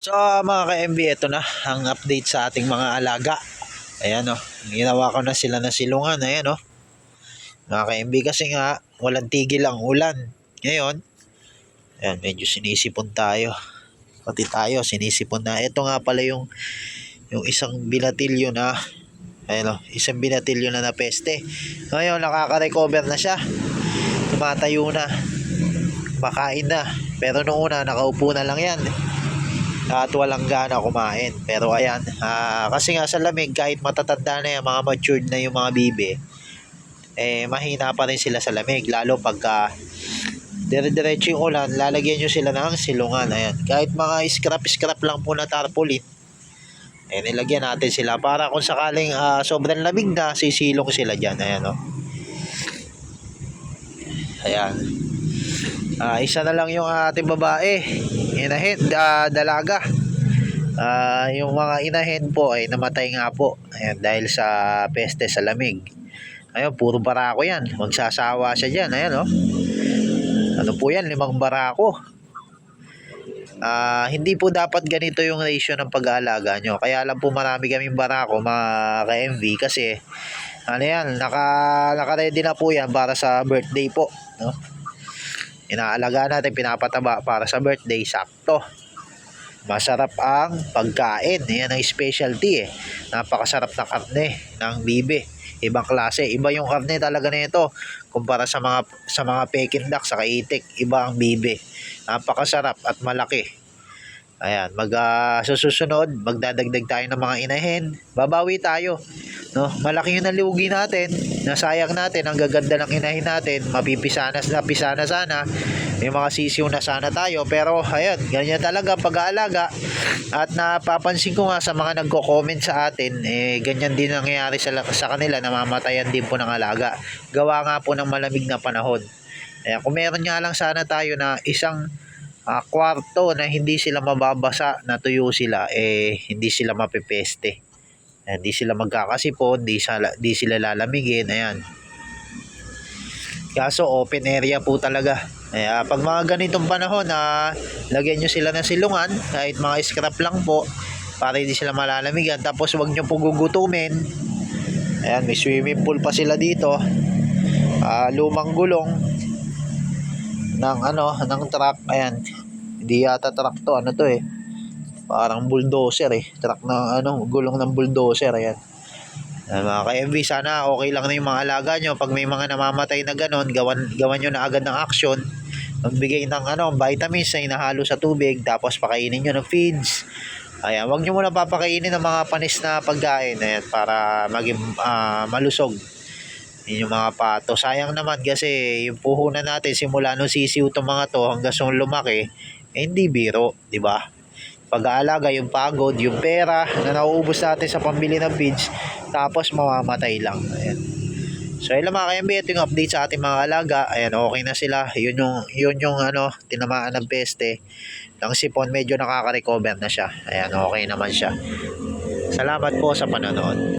So mga ka-MB, ito na ang update sa ating mga alaga. Ayan o, ginawa ko na sila na silungan. Ayan o. Mga ka-MB kasi nga, walang tigil ang ulan. Ngayon, ayan, medyo sinisipon tayo. Pati tayo, sinisipon na. Ito nga pala yung, yung isang binatilyo na, ayan o, isang binatilyo na napeste. Ngayon, nakaka-recover na siya. Tumatayo na. Makain na. Pero noong una, nakaupo na lang yan at walang gana kumain. Pero ayan, ah, kasi nga sa lamig, kahit matatanda na yan, mga matured na yung mga bibe, eh, mahina pa rin sila sa lamig. Lalo pagka dire-diretso yung ulan, lalagyan nyo sila ng silungan. Ayan. Kahit mga scrap-scrap lang po na tarpaulin, eh, nilagyan natin sila para kung sakaling ah, sobrang lamig na, sisilong sila dyan. Ayan, oh. Ayan. Ah, isa na lang yung ating babae. Inahin, ah, dalaga. Ah, yung mga inahin po ay namatay nga po. Ayan, dahil sa peste sa lamig. Ayun, puro barako yan. Magsasawa siya dyan. Ayan, oh. Ano po yan? Limang barako. Ah, hindi po dapat ganito yung ratio ng pag-aalaga nyo. Kaya lang po marami kaming barako, mga ka-MV, kasi ano yan, naka, naka-ready na po yan para sa birthday po. No? Inaalaga natin, pinapataba para sa birthday, sakto. Masarap ang pagkain. Yan ang specialty eh. Napakasarap na karne ng bibe. Ibang klase. Iba yung karne talaga nito kumpara sa mga sa mga peking duck sa kaitik. Iba ang bibe. Napakasarap at malaki. Ayan, mag uh, susunod, magdadagdag tayo ng mga inahin. Babawi tayo. No, malaki yung nalugi natin. Nasayang natin ang gaganda ng inahin natin. Mapipisanas na pisana sana. May mga sisiw na sana tayo. Pero ayun, ganyan talaga pag-aalaga. At napapansin ko nga sa mga nagko-comment sa atin, eh, ganyan din nangyayari sa, sa kanila. Namamatayan din po ng alaga. Gawa nga po ng malamig na panahon. Ayan, kung meron nga lang sana tayo na isang uh, kwarto na hindi sila mababasa, natuyo sila, eh, hindi sila mapepeste. Hindi sila magkakasipon, di, sila, di sila lalamigin, ayan. Kaso open area po talaga. Kaya pag mga ganitong panahon na uh, lagyan nyo sila ng silungan, kahit mga scrap lang po, para hindi sila malalamigan. Tapos wag nyo po gugutumin. Ayan, may swimming pool pa sila dito. Uh, lumang gulong ng ano, ng truck. Ayan, hindi yata truck to, ano to eh. Parang bulldozer eh. Truck na ano, gulong ng bulldozer. Ayan. Ayan mga ka-MV, sana okay lang na yung mga alaga nyo. Pag may mga namamatay na ganon, gawan, gawan nyo na agad ng action. Magbigay ng ano, vitamins na inahalo sa tubig. Tapos pakainin nyo ng feeds. Ayan, wag nyo muna papakainin ng mga panis na pagkain. Ayan, para maging uh, malusog. Yun yung mga pato. Sayang naman kasi yung puhunan natin simula nung sisiw itong mga to hanggang sa lumaki, eh, hindi biro, di ba? Pag-aalaga, yung pagod, yung pera na nauubos natin sa pambili ng feeds, tapos mamamatay lang. Ayan. So, ayun mga ka-MB, ito yung update sa ating mga alaga. Ayan, okay na sila. Yun yung, yun yung ano, tinamaan ng peste. Ang sipon, medyo nakaka-recover na siya. Ayan, okay naman siya. Salamat po sa panonood.